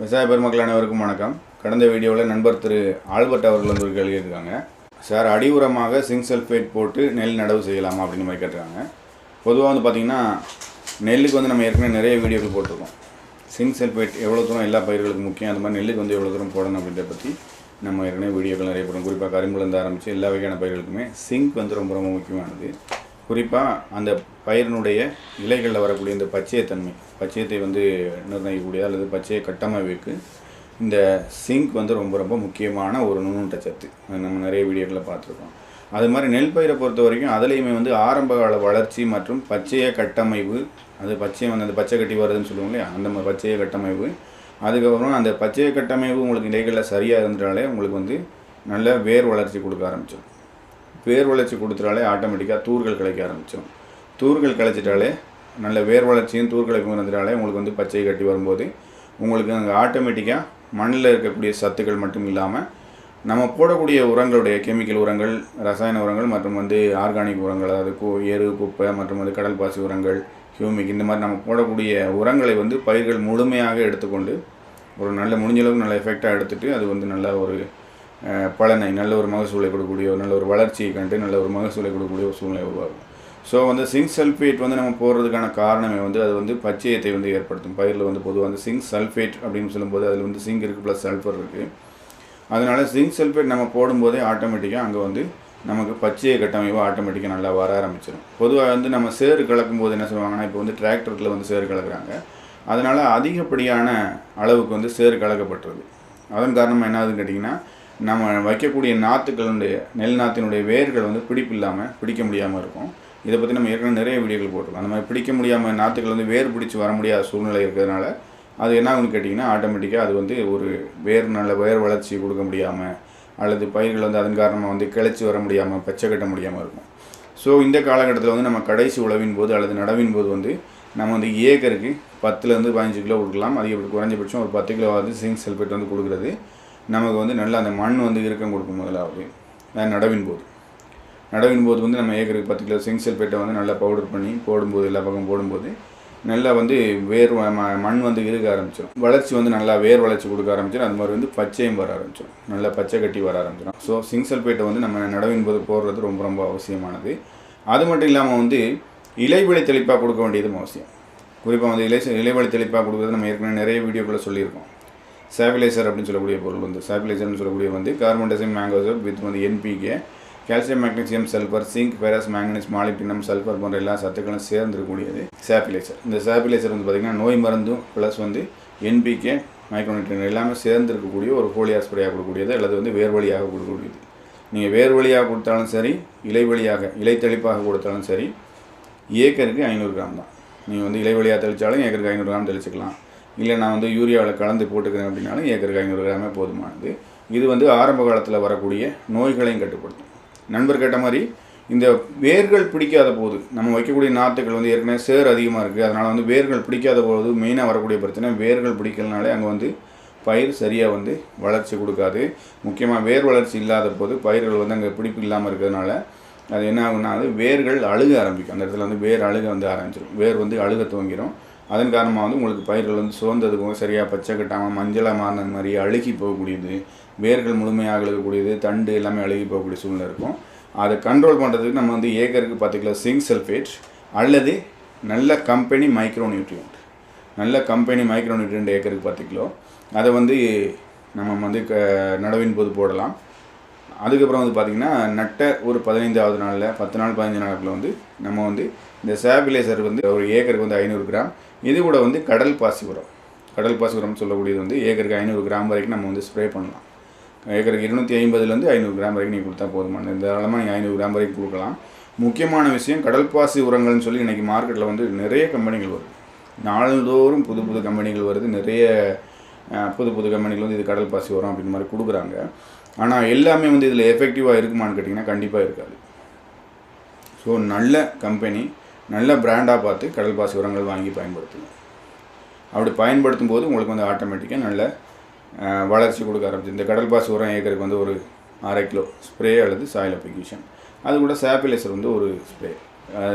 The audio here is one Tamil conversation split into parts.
விவசாய பெருமக்கள் அனைவருக்கும் வணக்கம். கடந்த வீடியோவில் நண்பர் திரு ஆல்பர்ட் அவர்கள் வந்து ஒரு கேள்வி இருக்காங்க சார் அடி உரமாக சிங்க் சல்ஃபேட் போட்டு நெல் நடவு செய்யலாமா அப்படின்னு மாதிரி கேட்டிருக்காங்க. பொதுவாக வந்து பார்த்திங்கன்னா நெல்லுக்கு வந்து நம்ம ஏற்கனவே நிறைய வீடியோக்கள் போட்டிருக்கோம். சிங்க் சல்ஃபேட் எவ்வளோ தூரம் எல்லா பயிர்களுக்கும் முக்கியம் அந்த மாதிரி நெல்லுக்கு வந்து எவ்வளோ தூரம் போடணும் அப்படின்றத பற்றி நம்ம ஏற்கனவே வீடியோக்கள் நிறைய போடுறோம் குறிப்பாக கரும்புலேருந்து ஆரம்பித்து எல்லா வகையான பயிர்களுக்குமே சிங்க் வந்து ரொம்ப ரொம்ப முக்கியமானது. குறிப்பாக அந்த பயிரினுடைய இலைகளில் வரக்கூடிய இந்த பச்சையத்தன்மை. பச்சையத்தை வந்து நிர்ணயிக்கக்கூடிய அல்லது பச்சைய கட்டமைப்புக்கு இந்த சிங்க் வந்து ரொம்ப ரொம்ப முக்கியமான ஒரு நுண்ணூட்ட சத்து. அது நம்ம நிறைய வீடியோக்களை பார்த்துருக்கோம். அது மாதிரி நெல் பயிரை பொறுத்த வரைக்கும் அதுலேயுமே வந்து ஆரம்ப கால வளர்ச்சி மற்றும் பச்சைய கட்டமைப்பு அது பச்சையை வந்து அந்த பச்சை கட்டி வருதுன்னு சொல்லுவோம் இல்லையா? அந்த மாதிரி பச்சைய கட்டமைப்பு அதுக்கப்புறம் அந்த பச்சைய கட்டமைப்பு உங்களுக்கு இலைகளில் சரியாக இருந்துட்டாலே உங்களுக்கு வந்து நல்ல வேர் வளர்ச்சி கொடுக்க ஆரம்பிச்சிடும். வேர் வளர்ச்சி கொடுத்துட்டாலே ஆட்டோமேட்டிக்காக தூர்கள் கிடைக்க ஆரம்பிச்சோம் தூர்கள் கிடைச்சிட்டாலே நல்ல வேர் வளர்ச்சியும் தூர் கிடைக்கும் உங்களுக்கு வந்து பச்சை கட்டி வரும்போது உங்களுக்கு அங்கே ஆட்டோமேட்டிக்காக மண்ணில் இருக்கக்கூடிய சத்துக்கள் மட்டும் இல்லாமல் நம்ம போடக்கூடிய உரங்களுடைய கெமிக்கல் உரங்கள் ரசாயன உரங்கள் மற்றும் வந்து ஆர்கானிக் உரங்கள் அதாவது கு எரு குப்பை மற்றும் வந்து கடல் பாசி உரங்கள் ஹியூமிக் இந்த மாதிரி நம்ம போடக்கூடிய உரங்களை வந்து பயிர்கள் முழுமையாக எடுத்துக்கொண்டு ஒரு நல்ல முடிஞ்சளவுக்கு நல்ல எஃபெக்டாக எடுத்துகிட்டு அது வந்து நல்ல ஒரு பலனை நல்ல ஒரு மகசூலை கொடுக்கக்கூடிய ஒரு நல்ல ஒரு வளர்ச்சியை கண்டு நல்ல ஒரு மகசூலை கொடுக்கக்கூடிய ஒரு சூழ்நிலை உருவாகும் ஸோ வந்து சிங்க் சல்ஃபேட் வந்து நம்ம போடுறதுக்கான காரணமே வந்து அது வந்து பச்சையத்தை வந்து ஏற்படுத்தும். பயிரில் வந்து பொதுவாக வந்து சிங்க் சல்ஃபேட் அப்படின்னு சொல்லும்போது அதில் வந்து சிங்க் இருக்குது ப்ளஸ் சல்ஃபர் இருக்குது அதனால் சிங்க் சல்ஃபேட் நம்ம போடும்போதே ஆட்டோமேட்டிக்காக அங்கே வந்து நமக்கு பச்சைய கட்டமைப்பு ஆட்டோமேட்டிக்காக நல்லா வர ஆரம்பிச்சிடும் பொதுவாக வந்து நம்ம சேறு கலக்கும் போது என்ன சொல்லுவாங்கன்னா இப்போ வந்து டிராக்டரில் வந்து சேறு கலக்குறாங்க. அதனால் அதிகப்படியான அளவுக்கு வந்து சேறு கலக்கப்பட்டுருது. அதன் காரணமாக என்ன ஆகுதுன்னு கேட்டிங்கன்னா நம்ம வைக்கக்கூடிய நாற்றுகளுடைய நெல் நாற்றினுடைய வேர்கள் வந்து பிடிப்பு இல்லாமல் பிடிக்க முடியாமல் இருக்கும். இதை பற்றி நம்ம ஏற்கனவே நிறைய வீடியோக்கள் போட்டிருக்கோம். அந்த மாதிரி பிடிக்க முடியாமல் நாற்றுகள் வந்து வேர் பிடிச்சி வர முடியாத சூழ்நிலை இருக்கிறதுனால அது என்ன ஆகுன்னு கேட்டிங்கன்னா ஆட்டோமேட்டிக்காக அது வந்து ஒரு வேர் நல்ல வேர் வளர்ச்சி கொடுக்க முடியாமல் அல்லது பயிர்கள் வந்து அதன் காரணமாக வந்து கிளச்சி வர முடியாமல் பச்சை கட்ட முடியாமல் இருக்கும். ஸோ இந்த காலகட்டத்தில் வந்து நம்ம கடைசி உழவின் போது அல்லது நடவின் போது வந்து நம்ம வந்து ஏக்கருக்கு பத்துலேருந்து பதினஞ்சு கிலோ கொடுக்கலாம். அதிகப்படி குறைஞ்சபட்சம் ஒரு பத்து கிலோவாவது சிங்க் சல்ஃபேட் வந்து கொடுக்குறது. நமக்கு வந்து நல்ல அந்த மண் வந்து இறுக்கம் கொடுக்கும் முதலாவது. அஹ் நடவின் போது. நடவின் போது வந்து நம்ம ஏக்கருக்கு பத்து கிலோ சிங்க் பேட்டை வந்து நல்லா பவுடர் பண்ணி போடும்போது எல்லா பக்கம் போடும்போது நல்லா வந்து வேர் ம- மண் வந்து இருக்க ஆரம்பிச்சிடும் வளர்ச்சி வந்து நல்லா வேர் வளர்ச்சி கொடுக்க ஆரம்பிச்சிடும் அது மாதிரி வந்து பச்சையும் வர ஆரம்பிச்சிடும் நல்லா பச்சை கட்டி வர ஆரம்பிச்சிடும் ஸோ சிங்சல் பேட்டை வந்து நம்ம நடவின் போது போடுறது ரொம்ப ரொம்ப அவசியமானது. அது மட்டும் இல்லாமல் வந்து இலைவெளி தெளிப்பாக கொடுக்க வேண்டியதும் அவசியம். குறிப்பாக வந்து இலை இலைவெளி தெளிப்பாக கொடுக்குறது நம்ம ஏற்கனவே நிறைய வீடியோக்களை சொல்லியிருக்கோம். சாபிலைசர் அப்படின்னு சொல்லக்கூடிய பொருள் வந்து சாபிலைசர்னு சொல்லக்கூடிய வந்து கார்பன் டெசைன் மேங்கோசப் வித் வந்து NPK calcium magnesium sulphur zinc ferrous manganese molybdenum sulphur போன்ற எல்லா சத்துக்களும் சேர்ந்துருக்கக்கூடியது சாப்பிலைசர் இந்த சாப்பிலைசர் வந்து பார்த்திங்கன்னா நோய் மருந்தும் ப்ளஸ் வந்து என்பிகே மைக்ரோனிட்ரன் எல்லாமே சேர்ந்து இருக்கக்கூடிய ஒரு ஃபோலியா ஸ்ப்ரேயாக கொடுக்கக்கூடியது அல்லது வந்து வேர் வழியாக கொடுக்கக்கூடியது. நீங்கள் வேர் வழியாக கொடுத்தாலும் சரி இலை வழியாக இலை தெளிப்பாக கொடுத்தாலும் சரி ஏக்கருக்கு ஐநூறு கிராம் தான். நீங்கள் வந்து இலை வழியாக தெளித்தாலும் ஏக்கருக்கு ஐநூறு கிராம் தெளிச்சுக்கலாம். இல்லை நான் வந்து யூரியாவில் கலந்து போட்டுக்கிறேன் அப்படின்னாலும் ஏக்கருக்கு ஐநூறு கிராமே போதுமானது. இது வந்து ஆரம்ப காலத்தில் வரக்கூடிய நோய்களையும் கட்டுப்படுத்தும். நண்பர் கேட்ட மாதிரி இந்த வேர்கள் பிடிக்காத போது நம்ம வைக்கக்கூடிய நாற்றுகள் வந்து ஏற்கனவே சேர் அதிகமாக இருக்குது அதனால் வந்து வேர்கள் பிடிக்காத போது மெயினாக வரக்கூடிய பிரச்சனை வேர்கள் பிடிக்கலனாலே அங்கே வந்து பயிர் சரியாக வந்து வளர்ச்சி கொடுக்காது. முக்கியமாக வேர் வளர்ச்சி இல்லாத போது பயிர்கள் வந்து அங்கே பிடிப்பு இல்லாமல் இருக்கிறதுனால அது என்ன ஆகுனா அது வேர்கள் அழுக ஆரம்பிக்கும். அந்த இடத்துல வந்து வேர் அழுக வந்து ஆரம்பிச்சிடும் வேர் வந்து அழுக துவங்கிடும் அதன் காரணமாக வந்து உங்களுக்கு பயிர்கள் வந்து சுதந்ததுக்கும் சரியாக பச்சை கட்டாமல் மஞ்சளாக மாறினது மாதிரி அழுகி போகக்கூடியது வேர்கள் முழுமையாக அழுகக்கூடியது தண்டு எல்லாமே அழுகி போகக்கூடிய சூழ்நிலை இருக்கும். அதை கண்ட்ரோல் பண்ணுறதுக்கு நம்ம வந்து ஏக்கருக்கு பத்து கிலோ சிங்க் சல்ஃபேட் அல்லது நல்ல கம்பெனி மைக்ரோ நியூட்ரியன்ட் நல்ல கம்பெனி மைக்ரோ நியூட்ரியன்ட் ஏக்கருக்கு பத்து கிலோ. அதை வந்து நம்ம வந்து க நடவின் போது போடலாம். அதுக்கப்புறம் வந்து பார்த்திங்கன்னா நட்ட ஒரு பதினைந்தாவது நாளில் பத்து நாள் பதினஞ்சு நாளுக்குள்ள வந்து நம்ம வந்து இந்த சாபிலைசர் வந்து ஒரு ஏக்கருக்கு வந்து ஐநூறு கிராம். இது கூட வந்து கடல் பாசி உரம் கடல் பாசி உரம்னு சொல்லக்கூடியது வந்து ஏக்கருக்கு ஐநூறு கிராம் வரைக்கும் நம்ம வந்து ஸ்ப்ரே பண்ணலாம். ஏக்கருக்கு இருநூற்றி ஐம்பதுலேருந்து ஐநூறு கிராம் வரைக்கும் நீங்கள் கொடுத்தா போதுமான தாராளமாக நீங்கள் ஐநூறு கிராம் வரைக்கும் கொடுக்கலாம். முக்கியமான விஷயம் கடல் பாசி உரங்கள்னு சொல்லி இன்றைக்கி மார்க்கெட்டில் வந்து நிறைய கம்பெனிகள் வருது. நாள்தோறும் புது புது கம்பெனிகள் வருது. நிறைய புது புது கம்பெனிகள் வந்து இது கடல் பாசி உரம் அப்படின்ற மாதிரி கொடுக்குறாங்க. ஆனால் எல்லாமே வந்து இதில் எஃபெக்டிவாக இருக்குமான்னு கேட்டிங்கன்னா கண்டிப்பாக இருக்காது. ஸோ நல்ல கம்பெனி நல்ல பிராண்டாக பார்த்து கடல் பாசி உரங்கள் வாங்கி பயன்படுத்துங்க. அப்படி பயன்படுத்தும் போது உங்களுக்கு வந்து ஆட்டோமேட்டிக்காக நல்ல வளர்ச்சி கொடுக்க ஆரம்பிச்சு இந்த கடல் பாசி உரம் ஏக்கருக்கு வந்து ஒரு அரை கிலோ ஸ்ப்ரே அல்லது சாயில் அப்ளிகேஷன் அது கூட சாப்பிலைசர் வந்து ஒரு ஸ்ப்ரே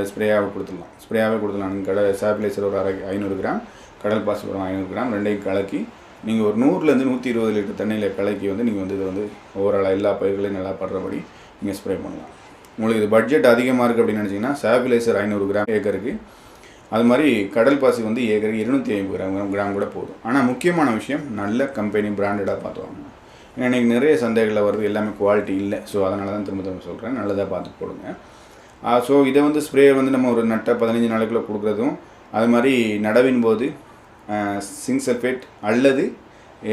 ஸ்ப்ரேயாகவே கொடுத்துடலாம். ஸ்ப்ரேயாகவே கொடுத்துடலாம். கடல் கடை சாப்பிலைசர் ஒரு அரை ஐநூறு கிராம் கடல் பாசி உரம் ஐநூறு கிராம் ரெண்டையும் கலக்கி நீங்கள் ஒரு நூறுலேருந்து நூற்றி இருபது லிட்டர் தண்ணியில் கலக்கி வந்து நீங்கள் வந்து இதை வந்து ஓவராலாக எல்லா பயிர்களையும் நல்லா படுறபடி நீங்கள் ஸ்ப்ரே பண்ணலாம். உங்களுக்கு இது பட்ஜெட் அதிகமாக இருக்குது அப்படின்னு நினச்சிங்கன்னா சாபிலைசர் ஐநூறு கிராம் ஏக்கருக்கு. அது மாதிரி கடல் பாசி வந்து ஏக்கருக்கு இருநூற்றி ஐம்பது கிராம் கிராம் கூட போதும். ஆனால் முக்கியமான விஷயம் நல்ல கம்பெனி பிராண்டடாக பார்த்து வாங்கணும். ஏன்னா இன்றைக்கி நிறைய சந்தைகளில் வருது எல்லாமே குவாலிட்டி இல்லை. ஸோ அதனால தான் திரும்ப திரும்ப சொல்கிறேன் நல்லதாக பார்த்து போடுங்க. ஸோ இதை வந்து ஸ்ப்ரே வந்து நம்ம ஒரு நட்டை பதினஞ்சு நாளைக்குள்ளே கொடுக்குறதும் அது மாதிரி நடவின் போது சிங் சல்ஃபேட் அல்லது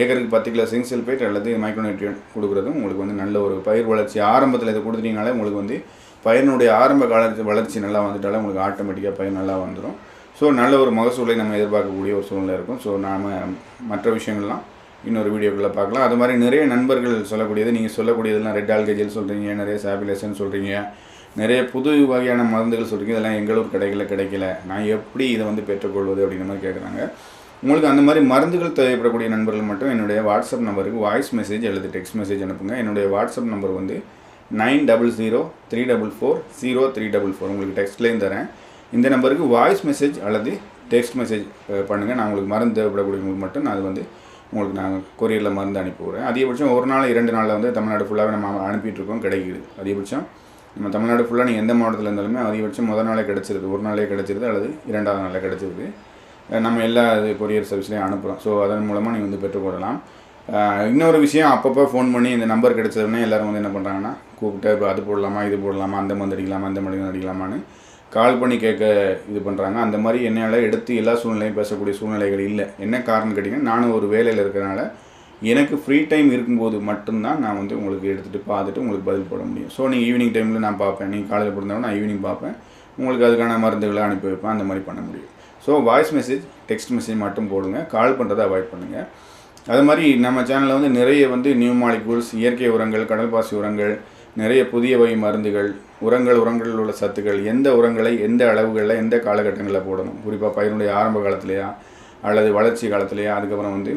ஏக்கருக்கு பத்து கிலோ சிங் சல்ஃபேட் அல்லது மைக்ரோநியூட்ரியன் கொடுக்குறதும் உங்களுக்கு வந்து நல்ல ஒரு பயிர் வளர்ச்சி ஆரம்பத்தில் இதை கொடுத்துட்டிங்கனாலே உங்களுக்கு வந்து பயிரினுடைய ஆரம்ப கால வளர்ச்சி நல்லா வந்துட்டாலே உங்களுக்கு ஆட்டோமேட்டிக்காக பயிர் நல்லா வந்துடும் ஸோ நல்ல ஒரு மகசூலை நம்ம எதிர்பார்க்கக்கூடிய ஒரு சூழ்நிலை இருக்கும். ஸோ நாம் மற்ற விஷயங்கள்லாம் இன்னொரு வீடியோக்குள்ளே பார்க்கலாம். அது மாதிரி நிறைய நண்பர்கள் சொல்லக்கூடியது நீங்கள் சொல்லக்கூடியதெல்லாம் ரெட் ஆல்கேஜில் சொல்கிறீங்க நிறைய சாபிலேஷன் சொல்கிறீங்க நிறைய புது வகையான மருந்துகள் சொல்கிறீங்க இதெல்லாம் எங்களூர் கடைகளில் கிடைக்கல. நான் எப்படி இதை வந்து பெற்றுக்கொள்வது அப்படிங்கிற மாதிரி கேட்குறாங்க உங்களுக்கு அந்த மாதிரி மருந்துகள் தேவைப்படக்கூடிய நண்பர்கள் மட்டும் என்னுடைய வாட்ஸ்அப் நம்பருக்கு வாய்ஸ் மெசேஜ் அல்லது டெக்ஸ்ட் மெசேஜ் அனுப்புங்க. என்னுடைய வாட்ஸ்அப் நம்பர் வந்து nine double zero three double four zero three double four. உங்களுக்கு டெக்ஸ்ட்லேயும் தரேன். இந்த நம்பருக்கு வாய்ஸ் மெசேஜ் அல்லது டெக்ஸ்ட் மெசேஜ் பண்ணுங்கள் நான் உங்களுக்கு மருந்து தேவைப்படக்கூடியவங்களுக்கு மட்டும் நான் அது வந்து உங்களுக்கு நான் கொரியரில் மருந்து அனுப்பி விட்றேன். அதிகபட்சம் ஒரு நாள் இரண்டு நாளில் வந்து தமிழ்நாடு ஃபுல்லாகவே நம்ம அனுப்பிட்டுருக்கோம் கிடைக்குது. அதிகபட்சம் நம்ம தமிழ்நாடு ஃபுல்லாக நீங்கள் எந்த மாவட்டத்தில் இருந்தாலுமே அதிகபட்சம் முதல் நாளே கிடச்சிருது. ஒரு நாளே கிடச்சிருது அல்லது இரண்டாவது நாளே கிடச்சிருது. நம்ம எல்லா இது கொரியர் சர்வீஸ்லேயும் அனுப்புகிறோம் ஸோ அதன் மூலமாக நீங்கள் வந்து பெற்றுக்கொள்ளலாம் இன்னொரு விஷயம் அப்பப்போ ஃபோன் பண்ணி இந்த நம்பர் கிடச்சதுன்னே எல்லோரும் வந்து என்ன பண்ணுறாங்கன்னா கூப்பிட்டு இப்போ அது போடலாமா இது போடலாமா அந்த மருந்து அடிக்கலாமா அந்த மருந்து அடிக்கலாமான்னு கால் பண்ணி கேட்க இது பண்ணுறாங்க அந்த மாதிரி என்னால் எடுத்து எல்லா சூழ்நிலையும் பேசக்கூடிய சூழ்நிலைகள் இல்லை. என்ன காரணம் கேட்டிங்கன்னா நானும் ஒரு வேலையில் இருக்கிறனால எனக்கு ஃப்ரீ டைம் இருக்கும்போது மட்டும்தான் நான் வந்து உங்களுக்கு எடுத்துகிட்டு பார்த்துட்டு உங்களுக்கு பதில் போட முடியும். ஸோ நீங்கள் ஈவினிங் டைமில் நான் பார்ப்பேன். நீங்கள் காலையில் போட்டிருந்தாலும் நான் ஈவினிங் பார்ப்பேன். உங்களுக்கு அதுக்கான மருந்துகளை அனுப்பி வைப்பேன். அந்த மாதிரி பண்ண முடியும். So voice message text message மட்டும் போடுங்க. கால் பண்ணுறதை அவாய்ட் பண்ணுங்கள் அது மாதிரி நம்ம சேனலில் வந்து நிறைய வந்து நியூ மாலிகூல்ஸ் இயற்கை உரங்கள் கடல் பாசி உரங்கள் நிறைய புதிய வகை மருந்துகள் உரங்கள் உரங்களில் உள்ள சத்துக்கள் எந்த உரங்களை எந்த அளவுகளில் எந்த காலகட்டங்களில் போடணும்? குறிப்பாக பயிருடைய ஆரம்ப காலத்திலையா அல்லது வளர்ச்சி காலத்திலையா அதுக்கப்புறம் வந்து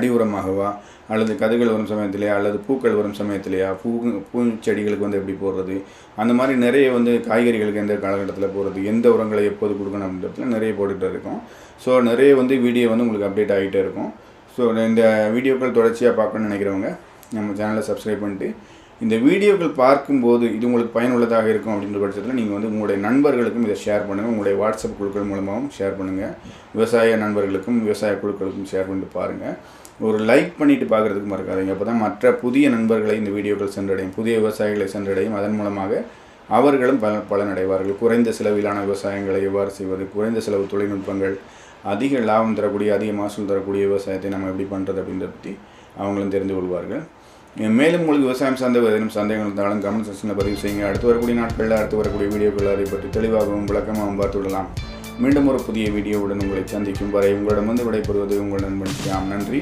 அடி உரமாகவா அல்லது கதுகள் வரும் சமயத்திலேயா? அல்லது பூக்கள் வரும் சமயத்திலேயா? பூ பூச்செடிகளுக்கு வந்து எப்படி போடுறது? அந்த மாதிரி நிறைய வந்து காய்கறிகளுக்கு எந்த காலகட்டத்தில் போடுறது? எந்த உரங்களை எப்போது கொடுக்கணும் அப்படின்றதுல நிறைய போட்டுகிட்டு இருக்கோம். ஸோ நிறைய வந்து வீடியோ வந்து உங்களுக்கு அப்டேட் ஆகிட்டே இருக்கும். ஸோ இந்த வீடியோக்கள் தொடர்ச்சியாக பார்க்கணும்னு நினைக்கிறவங்க நம்ம சேனலை சப்ஸ்கிரைப் பண்ணிட்டு இந்த வீடியோக்கள் பார்க்கும்போது இது உங்களுக்கு பயனுள்ளதாக இருக்கும் அப்படின்ற பட்சத்தில் நீங்கள் வந்து உங்களுடைய நண்பர்களுக்கும் இதை ஷேர் பண்ணுங்கள் உங்களுடைய வாட்ஸ்அப் குழுக்கள் மூலமாகவும் ஷேர் பண்ணுங்கள் விவசாய நண்பர்களுக்கும் விவசாய குழுக்களுக்கும் ஷேர் பண்ணிட்டு பாருங்கள் ஒரு லைக் பண்ணிவிட்டு பார்க்குறதுக்கு மறக்காதீங்க. அப்போ தான் மற்ற புதிய நண்பர்களை இந்த வீடியோக்கள் சென்றடையும். புதிய விவசாயிகளை சென்றடையும். அதன் மூலமாக அவர்களும் பல பலனடைவார்கள். குறைந்த செலவிலான விவசாயங்களை எவ்வாறு செய்வது? குறைந்த செலவு தொழில்நுட்பங்கள் அதிக லாபம் தரக்கூடிய அதிக மகசூல் தரக்கூடிய விவசாயத்தை நம்ம எப்படி பண்ணுறது அப்படின்றத பற்றி அவங்களும் தெரிந்து கொள்வார்கள். மேலும் உங்களுக்கு விவசாயம் சார்ந்த ஏதேனும் சந்தேகங்கள் இருந்தாலும் கமெண்ட் செக்ஷனில் பதிவு செய்யுங்க. அடுத்து வரக்கூடிய நாட்களில் அடுத்து வரக்கூடிய வீடியோக்கள் அதை பற்றி தெளிவாகவும் விளக்கமாகவும் பார்த்து விடலாம். மீண்டும் ஒரு புதிய வீடியோவுடன் உங்களை சந்திக்கும் வரை உங்களிடமிருந்து விடைபெறுவது உங்கள் நண்பன் நன்றி.